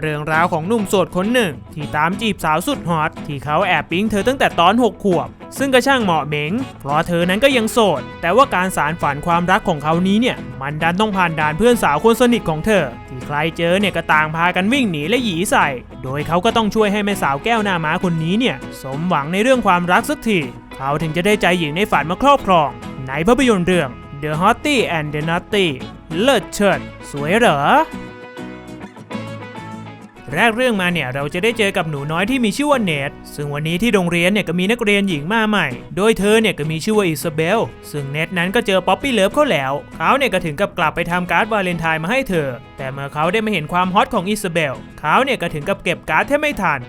เรื่องราวของหนุ่มโสดคนหนึ่ง ที่ตามจีบสาวสุดฮอตที่เขาแอบปิ๊งเธอตั้งแต่ตอน 6 ขวบ ซึ่งก็ช่างเหมาะเหม็ง เพราะเธอนั้นก็ยังโสด แต่ว่าการสารฝันความรักของเขานี้เนี่ย มันดันต้องผ่านด่านเพื่อนสาวคนสนิทของเธอ ที่ใครเจอเนี่ยก็ต่างพากันวิ่งหนีและหยีใส่ โดยเขาก็ต้องช่วยให้แม่สาวแก้วหน้าม้าคนนี้เนี่ยสมหวังในเรื่องความรักสักทีเขาถึงจะได้ใจหญิงในฝันมาครอบครอง ในภาพยนตร์เรื่อง The Hottie and the Nutty เลิศเชิดสวยเหรอ แรกเรื่องมาเนี่ยเราจะได้เจอกับหนูน้อยที่มีชื่อว่าเนทซึ่งวันนี้ที่โรงเรียนเนี่ยก็มีนักเรียนหญิงมาใหม่ โดยเธอเนี่ยก็มีชื่อว่าอิซาเบล ซึ่งเนทนั้นก็เจอป๊อปปี้เลิฟเขาแล้วเขาเนี่ยก็ถึงกับกลับไปทำการ์ดวาเลนไทน์มาให้เธอ แต่เมื่อเขาได้มาเห็นความฮอตของอิซาเบลเขาเนี่ยก็ถึงกับเก็บการ์ดแทบไม่ทัน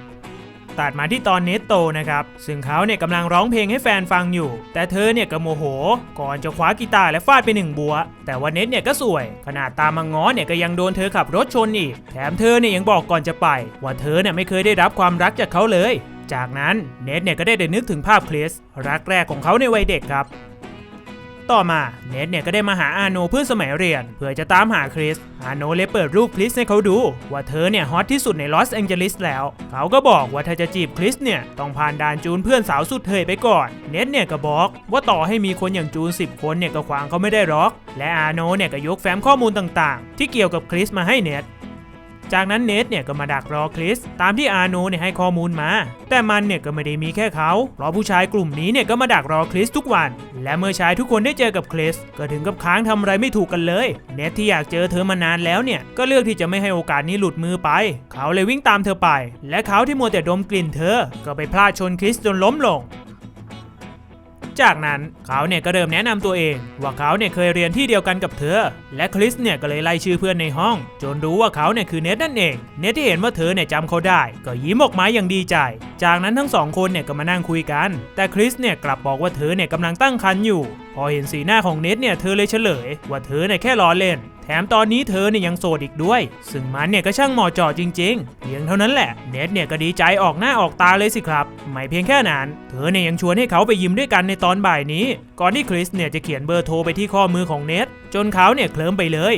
ตัดมาที่ตอนเนตโตนะครับ ซึ่งเขาเนี่ยกำลังร้องเพลงให้แฟนฟังอยู่ แต่เธอเนี่ยก็โมโห ก่อนจะคว้ากีตาร์และฟาดไปหนึ่งบัว แต่ว่าเนตเนี่ยก็สวย ขนาดตามมาง้อเนี่ยก็ยังโดนเธอขับรถชนอีก แถมเธอเนี่ยยังบอกก่อนจะไป ว่าเธอเนี่ยไม่เคยได้รับความรักจากเขาเลย จากนั้นเนตเนี่ยก็ได้เดินนึกถึงภาพคริสรักแรกของเขาในวัยเด็กครับ ต่อมาเนทเนี่ยก็ได้มาหาอาโนเพื่อนสมัยเรียน เพื่อจะตามหาคริส อาโนเลยเปิดรูปคริสให้เขาดู ว่าเธอเนี่ยฮอตที่สุดในลอสแองเจลิสแล้ว เขาก็บอกว่าถ้าจะจีบคริสเนี่ยต้องผ่านด่านจูนเพื่อนสาวสุดเทยไปก่อน เนทเนี่ยก็บอกว่าต่อให้มีคนอย่างจูน 10 คนเนี่ยก็ขวางเขาไม่ได้หรอก และอาโนเนี่ยก็ยกแฟ้มข้อมูลต่างๆ ที่เกี่ยวกับคริสมาให้เนท จากนั้นเนทเนี่ยก็มาดักรอคริสตามที่อาโนเนี่ยให้ข้อมูลมา แต่มันเนี่ยก็ไม่ได้มีแค่เขาเพราะผู้ชายกลุ่มนี้เนี่ยก็มาดักรอคริสทุกวัน และเมื่อชายทุกคนได้เจอกับคริสก็ถึงกับค้างทำอะไรไม่ถูกกันเลย เนทที่อยากเจอเธอมานานแล้วเนี่ยก็เลือกที่จะไม่ให้โอกาสนี้หลุดมือไป เขาเลยวิ่งตามเธอไป และเขาที่มัวแต่ดมกลิ่นเธอ ก็ไปพลาดชนคริสจนล้มลง จากนั้นเขาเนี่ยก็เริ่มแนะนำตัวเอง ว่าเขาเนี่ยเคยเรียนที่เดียวกันกับเธอ และคริสเนี่ยก็เลยไล่ชื่อเพื่อนในห้อง จนรู้ว่าเขาเนี่ยคือเนทนั่นเอง เนทที่เห็นว่าเธอเนี่ยจำเขาได้ ก็ยิ้มออกมาอย่างดีใจ จากนั้นทั้งสองคนเนี่ยก็มานั่งคุยกัน แต่คริสเนี่ยกลับบอกว่าเธอเนี่ยกำลังตั้งครรภ์อยู่ พอเห็นสีหน้าของเนทเนี่ยเธอเลยเฉลย ว่าเธอเนี่ยแค่ล้อเล่น ถมตอนนี้เธอเนี่ยยังโสดอีกด้วย ซึ่งมันเนี่ยก็ช่างเหมาะเจาะจริงๆ เพียงเท่านั้นแหละ เนทเนี่ยก็ดีใจออกหน้าออกตาเลยสิครับ ไม่เพียงแค่นั้น เธอเนี่ยยังชวนให้เขาไปยิมด้วยกันในตอนบ่ายนี้ ก่อนที่คริสเนี่ยจะเขียนเบอร์โทรไปที่ข้อมือของเนทจนเขาเนี่ยเคลิ้มไปเลย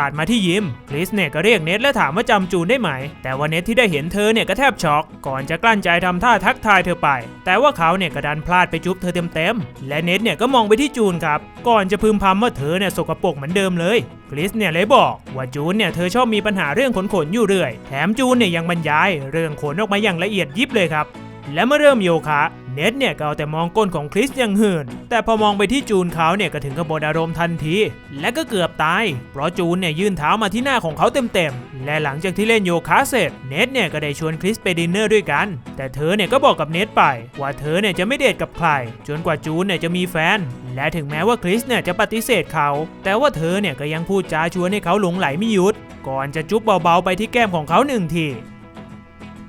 ตัดมาที่ยิมคริสเนี่ยก็เรียกเนทและถามว่าจำจูนได้ไหม แต่ว่าเนทที่ได้เห็นเธอเนี่ยก็แทบช็อก ก่อนจะกลั้นใจทำท่าทักทายเธอไป แต่ว่าเขาเนี่ยก็ดันพลาดไปจุ๊บเธอเต็มๆ และเนทเนี่ยก็มองไปที่จูนครับ ก่อนจะพึมพำว่าเธอเนี่ยสกปรกเหมือนเดิมเลยคริสเนี่ยเลยบอกว่าจูนเนี่ยเธอชอบมีปัญหาเรื่องขนขนอยู่เรื่อย แถมจูนเนี่ยยังบรรยาย เรื่องขนออกมาอย่างละเอียดยิบเลยครับ และเมื่อเริ่มโยคะ เน็ตเนี่ยก็เอาแต่มองก้นของคริสอย่างหื่น แต่พอมองไปที่จูนเขาเนี่ยก็ถึงกับหมดอารมณ์ทันที และก็เกือบตาย เพราะจูนเนี่ยยื่นเท้ามาที่หน้าของเขาเต็มๆ และหลังจากที่เล่นโยคะเสร็จ เน็ตเนี่ยก็ได้ชวนคริสไปดินเนอร์ด้วยกัน แต่เธอเนี่ยก็บอกกับเน็ตไป ว่าเธอเนี่ยจะไม่เดทกับใคร จนกว่าจูนเนี่ยจะมีแฟน และถึงแม้ว่าคริสเนี่ยจะปฏิเสธเขา แต่ว่าเธอเนี่ยก็ยังพูดจาชวนให้เขาหลงไหลไม่หยุด ก่อนจะจุ๊บเบาๆไปที่แก้มของเขาหนึ่งที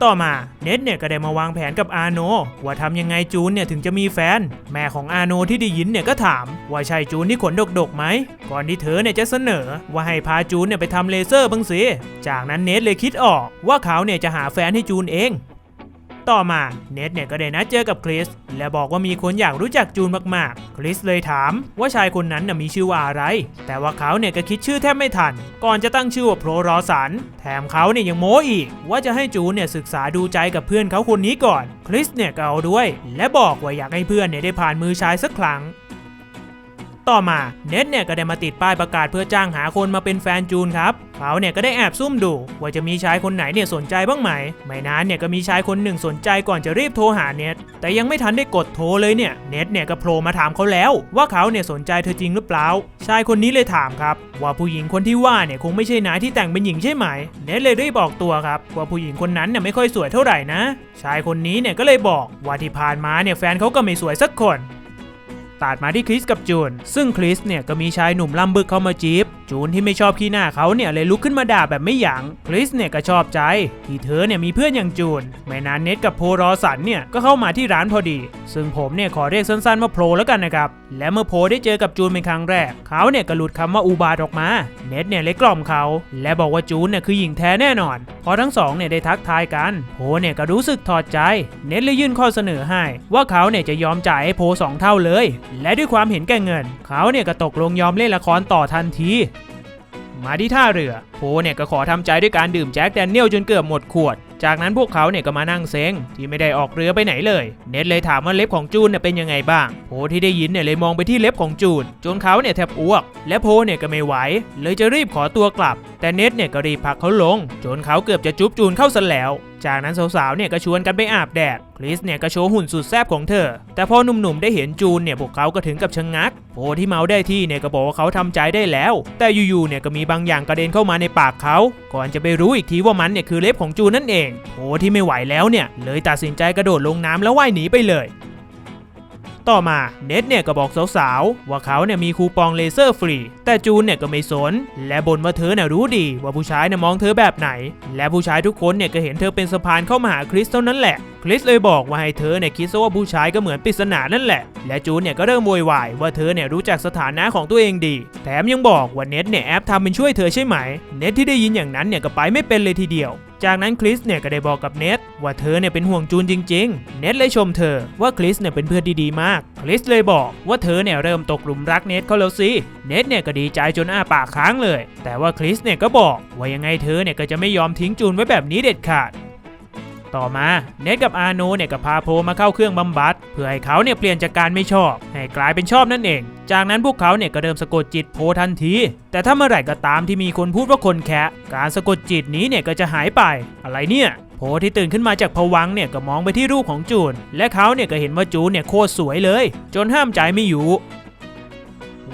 ต่อมาเน็ตเนี่ยก็ได้มาวางแผนกับอาโน ว่าทำยังไงจูนเนี่ยถึงจะมีแฟน แม่ของอาโนที่ได้ยินเนี่ยก็ถาม ว่าใช่จูนที่ขนดกๆไหม ก่อนที่เธอเนี่ยจะเสนอ ว่าให้พาจูนเนี่ยไปทำเลเซอร์บ้างสิ จากนั้นเน็ตเลยคิดออกว่าเขาเนี่ยจะหาแฟนให้จูนเอง ต่อมาเน็ตเนี่ยก็ได้นัดเจอกับคริสและบอกว่ามีคนอยากรู้จักจูนมากๆ คริสเลยถามว่าชายคนนั้นน่ะมีชื่อว่าอะไร แต่ว่าเขาเนี่ยก็คิดชื่อแทบไม่ทัน ก่อนจะตั้งชื่อว่าโพรรอสัน แถมเขาเนี่ยยังโม้อีก ว่าจะให้จูนเนี่ยศึกษาดูใจกับเพื่อนเขาคนนี้ก่อน คริสเนี่ยก็เอาด้วย และบอกว่าอยากให้เพื่อนเนี่ยได้ผ่านมือชายสักครั้ง ต่อมาเน็ตเนี่ยก็ได้มาติดป้ายประกาศเพื่อจ้างหาคนมาเป็นแฟนจูนครับเขาเนี่ยก็ได้แอบซุ่มดู ว่าจะมีชายคนไหนเนี่ยสนใจบ้างไหม ไม่นานเนี่ยก็มีชายคนหนึ่งสนใจก่อนจะรีบโทรหาเน็ตแต่ยังไม่ทันได้กดโทรเลยเนี่ยเน็ตเนี่ยก็โผล่มาถามเขาแล้ว ว่าเขาเนี่ยสนใจเธอจริงหรือเปล่า ชายคนนี้เลยถามครับ ว่าผู้หญิงคนที่ว่าเนี่ยคงไม่ใช่นายที่แต่งเป็นหญิงใช่ไหมเน็ตเลยรีบบอกตัวครับว่าผู้หญิงคนนั้นเนี่ยไม่ค่อยสวยเท่าไหร่นะ ชายคนนี้เนี่ยก็เลยบอกว่าที่ผ่านมาเนี่ยแฟนเขาก็ไม่สวยสักคน ตัดมาที่คริสกับจูน ซึ่งคริสเนี่ยก็มีชายหนุ่มล่ำบึกเข้ามาจีบ จูนที่ไม่ชอบขี้หน้าเขาเนี่ยเลยลุกขึ้นมาด่าแบบไม่หยัง้งคริสเนี่ยก็ชอบใจ ที่เธอเนี่ยมีเพื่อนอย่างจูน ไม่นานเน็ตกับโพรอสันเนี่ยก็เข้ามาที่ร้านพอดี ซึ่งผมเนี่ยขอเรียกสั้นๆว่าโพแล้วกันนะครับ และเมื่อโพได้เจอกับจูนเป็นครั้งแรก เขาเนี่ยก็หลุดคำว่าอุบาทออกมา เน็ตเนี่ยเลยกล่อมเขา และบอกว่าจูนเนี่ยคือหญิงแท้แน่นอน พอทั้งสองเนี่ยได้ทักทายกัน โพเนี่ยก็รู้สึกถอดใจ เน็ตเลยยื่นข้อเสนอให้ ว่าเขาเนี่ยจะยอมจ่ายให้โพสองเท่าเลย และด้วยความเห็นแก่เงิน เขาเนี่ยก็ตกลงยอมเล่นละครต่อทันที มาที่ท่าเรือ โพเนี่ยก็ขอทำใจด้วยการดื่มแจ็คแดเนียลจนเกือบหมดขวด จากนั้นพวกเขาเนี่ยก็มานั่งเซ็งที่ไม่ได้ออกเรือไปไหนเลย เน็ตเลยถามว่าเล็บของจูนเนี่ยเป็นยังไงบ้าง โพที่ได้ยินเนี่ยเลยมองไปที่เล็บของจูน จนเขาเนี่ยแทบอ้วก และโพเนี่ยก็ไม่ไหว เลยจะรีบขอตัวกลับ แต่เน็ตเนี่ยก็รีบผลักเขาลง จนเขาเกือบจะจุ๊บจูนเข้าซะแล้ว จากนั้นสาวๆเนี่ยก็ชวนกันไปอาบแดด คริสเนี่ยก็โชว์หุ่นสุดแซ่บของเธอ แต่พอหนุ่มๆได้เห็นจูนเนี่ยพวกเขาก็ถึงกับชะงงัก โพที่เมาได้ที่เนี่ยก็บอกว่าเขาทำใจได้แล้ว แต่อยู่ๆเนี่ยก็มีบางอย่างกระเด็นเข้ามาในปากเขา ก่อนจะไปรู้อีกทีว่ามันเนี่ยคือเล็บของจูนนั่นเอง โพที่ไม่ไหวแล้วเนี่ยเลยตัดสินใจกระโดดลงน้ำแล้วว่ายหนีไปเลย ต่อมาเน็ตเนี่ยก็บอกสาวๆ ว่าเขาเนี่ยมีคูปองเลเซอร์ฟรี แต่จูนเนี่ยก็ไม่สน และบ่นว่าเธอเนี่ยรู้ดีว่าผู้ชายเนี่ยมองเธอแบบไหน และผู้ชายทุกคนเนี่ยก็เห็นเธอเป็นสะพานเข้ามาหาคริสเท่านั้นแหละคริสเลยบอกว่าให้เธอเนี่ยคิดซะว่าผู้ชายก็เหมือนปริศนานั่นแหละ และจูนเนี่ยก็เริ่มโวยวายว่าเธอเนี่ยรู้จักสถานะของตัวเองดี แถมยังบอกว่าเน็ตเนี่ยแอบทำเป็นช่วยเธอใช่ไหม เน็ตที่ได้ยินอย่างนั้นเนี่ยก็ไปไม่เป็นเลยทีเดียว จากนั้นคริสเนี่ยก็ได้บอกกับเนทว่าเธอเนี่ยเป็นห่วงจูนจริง ๆ เนทเลยชมเธอว่าคริสเนี่ยเป็นเพื่อนดีๆมาก คริสเลยบอกว่าเธอเนี่ยเริ่มตกหลุมรักเนทเขาแล้วสิ เนทเนี่ยก็ดีใจจนอ้าปากค้างเลย แต่ว่าคริสเนี่ยก็บอกว่ายังไงเธอเนี่ยก็จะไม่ยอมทิ้งจูนไว้แบบนี้เด็ดขาด ต่อมาเนทกับอาโนเนี่ยก็พาโพมาเข้าเครื่องบำบัดเพื่อให้เขาเนี่ยเปลี่ยนจากการไม่ชอบ ให้กลายเป็นชอบนั่นเอง จากนั้นพวกเขาเนี่ยก็เริ่มสะกดจิตโพทันที แต่ถ้าเมื่อไหร่ก็ตามที่มีคนพูดว่าคนแคะการสะกดจิตนี้เนี่ยก็จะหายไปอะไรเนี่ยโพที่ตื่นขึ้นมาจากผวังเนี่ยก็มองไปที่รูปของจูน และเขาเนี่ยก็เห็นว่าจูนเนี่ยโคตรสวยเลย จนห้ามใจไม่อยู่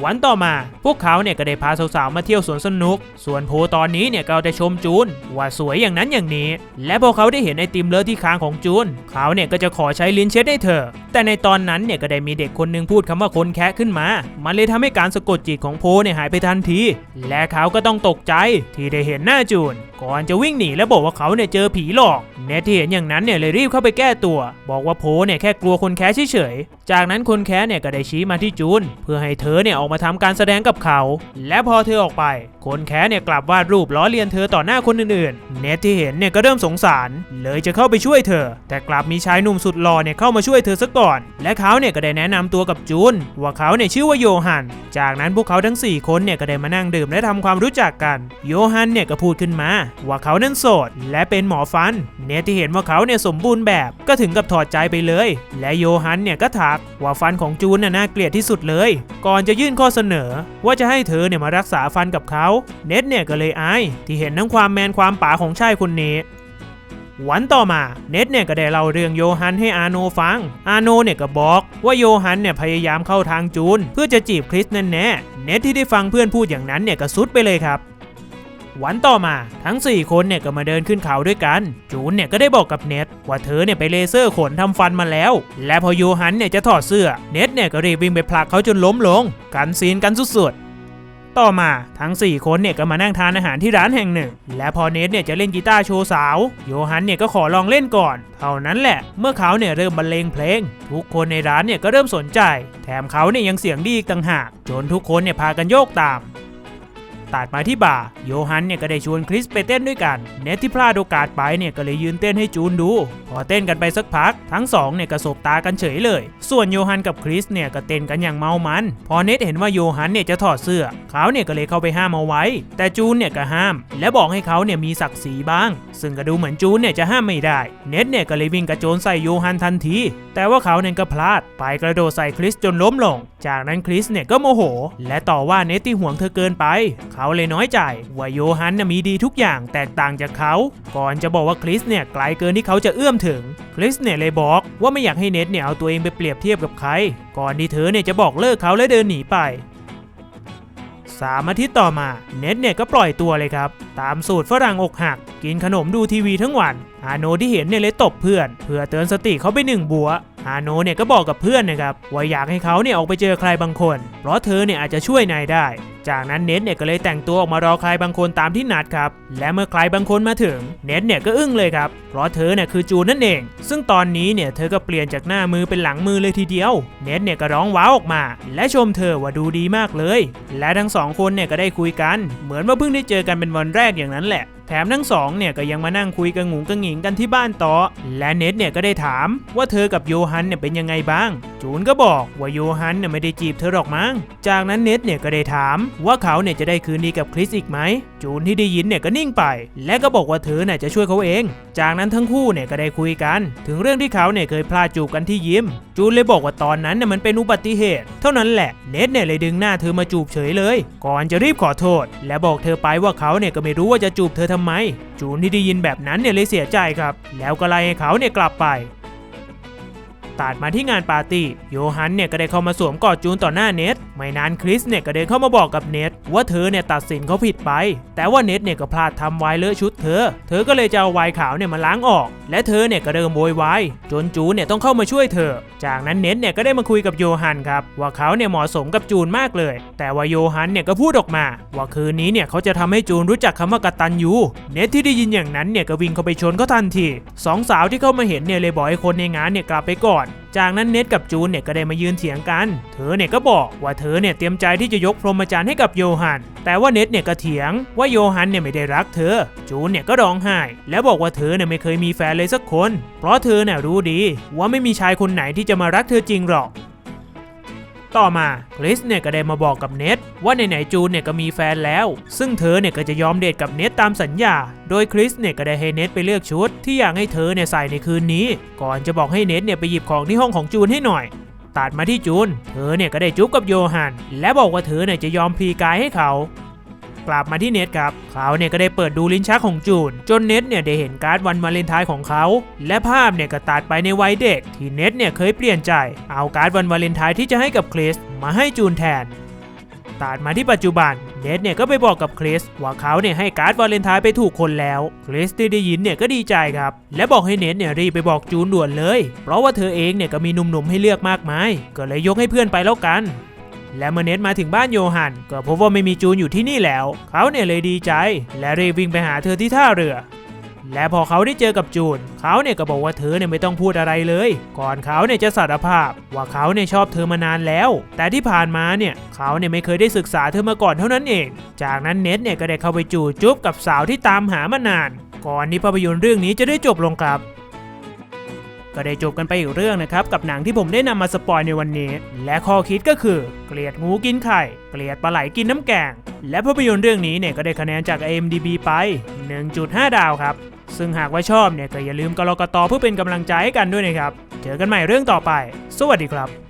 วันต่อมา พวกเขาเนี่ยก็ได้พาสาวๆมาเที่ยวสวนสนุก ส่วนโพตอนนี้เนี่ยก็เอาแต่ชมจูน ว่าสวยอย่างนั้นอย่างนี้ และพอเขาได้เห็นไอติมเลอะที่คางของจูน เขาเนี่ยก็จะขอใช้ลิ้นเช็ดให้เธอ แต่ในตอนนั้นเนี่ยก็ได้มีเด็กคนหนึงพูดคำว่าคนแคะขึ้นมา มันเลยทำให้การสะกดจิตของโพเนี่ยหายไปทันที และเขาก็ต้องตกใจที่ได้เห็นหน้าจูน ก่อนจะวิ่งหนีและบอกว่าเขาเนี่ยเจอผีหลอกเนทที่เห็นอย่างนั้นเนี่ยเลยรีบเข้าไปแก้ตัว บอกว่าโพเนี่ยแค่กลัวคนแคะเฉยๆ จากนั้นคนแคะเนี่ยก็ได้ชี้มาที่จูน เพื่อให้เธอเนี่ยออกมาทำการแสดงกับเขา และพอเธอออกไป คนแคะเนี่ยกลับวาดรูปล้อเลียนเธอต่อหน้าคนอื่นๆ เนทที่เห็นเนี่ยก็เริ่มสงสาร เลยจะเข้าไปช่วยเธอ แต่กลับมีชายหนุ่มสุดหล่อเนี่ยเข้ามาช่วยเธอซะก่อน และเขาเนี่ยก็ได้แนะนำตัวกับจูนว่าเขาเนี่ยชื่อว่าโยฮัน จากนั้นพวกเขาทั้ง 4 คนเนี่ยก็ได้มานั่งดื่มและทำความรู้จักกัน โยฮันเนี่ยก็พูดขึ้นมา ว่าเขานั้นโสด และเป็นหมอฟัน เนทที่เห็นว่าเขาเนี่ยสมบูรณ์แบบก็ถึงกับถอดใจไปเลย และโยฮันเนี่ยก็ทักว่าฟันของจูนน่ะน่าเกลียดที่สุดเลย ก่อนจะยื่นข้อเสนอ ว่าจะให้เธอเนี่ยมารักษาฟันกับเขา เน็ตเนี่ยก็เลยอายที่เห็นทั้งความแมนความป๋าของชายคนนี้วันต่อมาเน็ตเนี่ยก็ได้เล่าเรื่องโยฮันให้อาโนฟัง อาโนเนี่ยก็บอกว่าโยฮันเนี่ยพยายามเข้าทางจูน เพื่อจะจีบคริสแน่แน่เน็ตที่ได้ฟังเพื่อนพูดอย่างนั้นเนี่ยก็สุดไปเลยครับ วันต่อมาทั้ง 4 คนเนี่ยก็มาเดินขึ้นเขาด้วยกัน จูนเนี่ยก็ได้บอกกับเน็ตว่าเธอเนี่ยไปเลเซอร์ขนทำฟันมาแล้ว และพอโยฮันเนี่ยจะถอดเสื้อ เน็ตเนี่ยก็รีบวิ่งไปผลักเขาจนล้มลง กันซีนกันสุดๆต่อมาทั้ง 4 คนเนี่ยก็มานั่งทานอาหารที่ร้านแห่งหนึ่ง และพอเนทเนี่ยจะเล่นกีตาร์โชว์สาว โยฮันเนี่ยก็ขอลองเล่นก่อน เท่านั้นแหละ เมื่อเขาเนี่ยเริ่มบรรเลงเพลง ทุกคนในร้านเนี่ยก็เริ่มสนใจ แถมเขาเนี่ยยังเสียงดีอีกต่างหาก จนทุกคนเนี่ยพากันโยกตาม ตัดมาที่บาร์โยฮันเนี่ยก็ได้ชวนคริสไปเต้นด้วยกัน เนทที่พลาดโอกาสไปเนี่ยก็เลยยืนเต้นให้จูนดู พอเต้นกันไปสักพัก ทั้งสองเนี่ยก็สบตากันเฉยเลย ส่วนโยฮันกับคริสเนี่ยก็เต้นกันอย่างเมามัน พอเนทเห็นว่าโยฮันเนี่ยจะถอดเสื้อ เขาเนี่ยก็เลยเข้าไปห้ามเอาไว้ แต่จูนเนี่ยก็ห้าม และบอกให้เขาเนี่ยมีศักดิ์ศรีบ้าง ซึ่งก็ดูเหมือนจูนเนี่ยจะห้ามไม่ได้ เนทเนี่ยก็เลยวิ่งกระโจนใส่โยฮันทันที แต่ว่าเขาเนี่ยก็พลาด ไปกระโดดใส่คริสจนล้มลง จากนั้นคริสเนี่ยก็โมโห และต่อว่าเนทที่ห่วงเธอเกินไป เขาเลยน้อยใจว่าโยฮันน่ะมีดีทุกอย่างแตกต่างจากเขา ก่อนจะบอกว่าคริสเนี่ยไกลเกินที่เขาจะเอื้อมถึง คริสเนี่ยเลยบอกว่าไม่อยากให้เนทเนี่ยเอาตัวเองไปเปรียบเทียบกับใคร ก่อนที่เธอเนี่ยจะบอกเลิกเขาและเดินหนีไปสามอาทิตย์ต่อมาเน็ตเนี่ยก็ปล่อยตัวเลยครับ ตามสูตรฝรั่งอกหัก กินขนมดูทีวีทั้งวัน อาโนที่เห็นเนี่ยเลยตบเพื่อน เพื่อเตือนสติเขาไปหนึ่งบัว อาโนเนี่ยก็บอกกับเพื่อนนะครับว่าอยากให้เขาเนี่ยออกไปเจอใครบางคน เพราะเธอเนี่ยอาจจะช่วยนายได้ จากนั้นเน็ตเนี่ยก็เลยแต่งตัวออกมารอใครบางคนตามที่นัดครับ และเมื่อใครบางคนมาถึงเน็ตเนี่ยก็อึ้งเลยครับ เพราะเธอเนี่ยคือจูนนั่นเอง ซึ่งตอนนี้เนี่ยเธอก็เปลี่ยนจากหน้ามือเป็นหลังมือเลยทีเดียว เน็ตเนี่ยก็ร้องว้าวออกมา และชมเธอว่าดูดีมากเลย และทั้งสองคนเนี่ยก็ได้คุยกัน เหมือนว่าเพิ่งได้เจอกันเป็นวันแรกอย่างนั้นแหละ แถมทั้งสองเนี่ยก็ยังมานั่งคุยกันหงุงกังหงิงกันที่บ้านต่อ และเน็ตเนี่ยก็ได้ถามว่าเธอกับโยฮันเนี่ยเป็นยังไงบ้าง จูนก็บอกว่าโยฮันเนี่ยไม่ได้จีบเธอหรอกมั้ง จากนั้นเน็ตเนี่ยก็ได้ถามว่าเขาเนี่ยจะได้คืนดีกับคริสอีกไหม จูนที่ได้ยินเนี่ยก็นิ่งไป และก็บอกว่าเธอเนี่ยจะช่วยเขาเอง จากนั้นทั้งคู่เนี่ยก็ได้คุยกัน ถึงเรื่องที่เขาเนี่ยเคยพลาดจูบกันที่ยิม จูนเลยบอกว่าตอนนั้นเนี่ยมันเป็นอุบัติเหตุ เท่านั้นแหละเน็ตเนี่ยเลยดึงหน้าเธอมาจูบเฉยเลย ก่อนจะรีบขอโทษ และบอกเธอไปว่าเขาเนี่ยก็ไม่รู้ว่าจะจูบเธอทำไม จูนที่ได้ยินแบบนั้นเนี่ยเลยเสียใจครับ แล้วก็ไล่ให้เขาเนี่ยกลับไป ตัดมาที่งานปาร์ตี้โยฮันเนี่ยก็ได้เข้ามาสวมกอดจูนต่อหน้าเน็ตไม่นานคริสเนี่ยก็เดินเข้ามาบอกกับเน็ตว่าเธอเนี่ยตัดสินเขาผิดไป แต่ว่าเน็ตเนี่ยก็พลาดทำไวเลอะชุดเธอ เธอก็เลยจะเอาไวขาวเนี่ยมาล้างออก และเธอเนี่ยก็เริ่มโวยวายจนจูนเนี่ยต้องเข้ามาช่วยเธอ จากนั้นเน็ตเนี่ยก็ได้มาคุยกับโยฮันครับว่าเขาเนี่ยเหมาะสมกับจูนมากเลย แต่ว่าโยฮันเนี่ยก็พูดออกมา ว่าคืนนี้เนี่ยเขาจะทำให้จูนรู้จักคำว่ากตัญญูเน็ตที่ได้ยินอย่างนั้นเนี่ยก็วิ่งเข้าไปชนเขาทันทีสองสาวที่เข้ามาเห็นเนี่ยเลยบอกให้คนในงานเนี่ยกลับไปก่อนจากนั้นเน็ตกับจูนเนี่ยก็ได้มายืนเถียงกัน เธอเนี่ยก็บอกว่าเธอเนี่ยเตรียมใจที่จะยกพรหมจรรย์ให้กับโยฮัน แต่ว่าเน็ตเนี่ยก็เถียงว่าโยฮันเนี่ยไม่ได้รักเธอ จูนเนี่ยก็ร้องไห้ แล้วบอกว่าเธอเนี่ยไม่เคยมีแฟนเลยสักคน เพราะเธอเนี่ยรู้ดีว่าไม่มีชายคนไหนที่จะมารักเธอจริงหรอก ต่อมาคริสเนี่ยก็ได้มาบอกกับเน็ตว่าไหนๆจูนเนี่ยก็มีแฟนแล้ว ซึ่งเธอเนี่ยก็จะยอมเดทกับเน็ตตามสัญญา โดยคริสเนี่ยก็ได้ให้เน็ตไปเลือกชุด ที่อยากให้เธอเนี่ยใส่ในคืนนี้ ก่อนจะบอกให้เน็ตเนี่ยไปหยิบของที่ห้องของจูนให้หน่อยตัดมาที่จูน เธอเนี่ยก็ได้จุ๊บกับโยฮัน และบอกว่าเธอเนี่ยจะยอมพลีกายให้เขา กลับมาที่เน็ตครับ เขาเนี่ยก็ได้เปิดดูลิ้นชักของจูน จนเน็ตเนี่ยได้เห็นการ์ดวันวาเลนไทน์ของเขา และภาพเนี่ยก็ตัดไปในวัยเด็ก ที่เน็ตเนี่ยเคยเปลี่ยนใจ เอาการ์ดวันวาเลนไทน์ที่จะให้กับคริสมาให้จูนแทนตัดมาที่ปัจจุบันเน็ตเนี่ยก็ไปบอกกับคริสว่าเขาเนี่ยให้การ์ดวาเลนไทน์ไปถูกคนแล้ว คริสที่ได้ยินเนี่ยก็ดีใจครับ และบอกให้เน็ตเนี่ยรีบไปบอกจูนด่วนเลย เพราะว่าเธอเองเนี่ยก็มีหนุ่มๆให้เลือกมากมาย ก็เลยยกให้เพื่อนไปแล้วกัน และเมื่อเน็ตมาถึงบ้านโยฮันก็พบว่าไม่มีจูนอยู่ที่นี่แล้ว เขาเนี่ยเลยดีใจ และรีบวิ่งไปหาเธอที่ท่าเรือ และพอเขาได้เจอกับจูน เขาเนี่ยก็บอกว่าเธอเนี่ยไม่ต้องพูดอะไรเลย ก่อนเขาเนี่ยจะสารภาพ ว่าเขาเนี่ยชอบเธอมานานแล้ว แต่ที่ผ่านมาเนี่ยเขาเนี่ยไม่เคยได้ศึกษาเธอมาก่อนเท่านั้นเอง จากนั้นเน็ตเนี่ยก็ได้เข้าไปจูบจุ๊บกับสาวที่ตามหามานาน ก่อนที่ภาพยนตร์เรื่องนี้จะได้จบลงครับ ก็ได้จบกันไปอีกเรื่องนะครับกับหนังที่ผมได้นำมาสปอยในวันนี้ และข้อคิดก็คือ เกลียดงูกินไข่ เกลียดปลาไหลกินน้ำแกง และภาพยนตร์เรื่องนี้เนี่ยก็ได้คะแนนจาก IMDB ไป 1.5 ดาวครับ ซึ่งหากว่าชอบเนี่ยก็อย่าลืมกรอกตอเพื่อเป็นกำลังใจให้กันด้วยนะครับ เจอกันใหม่เรื่องต่อไป สวัสดีครับ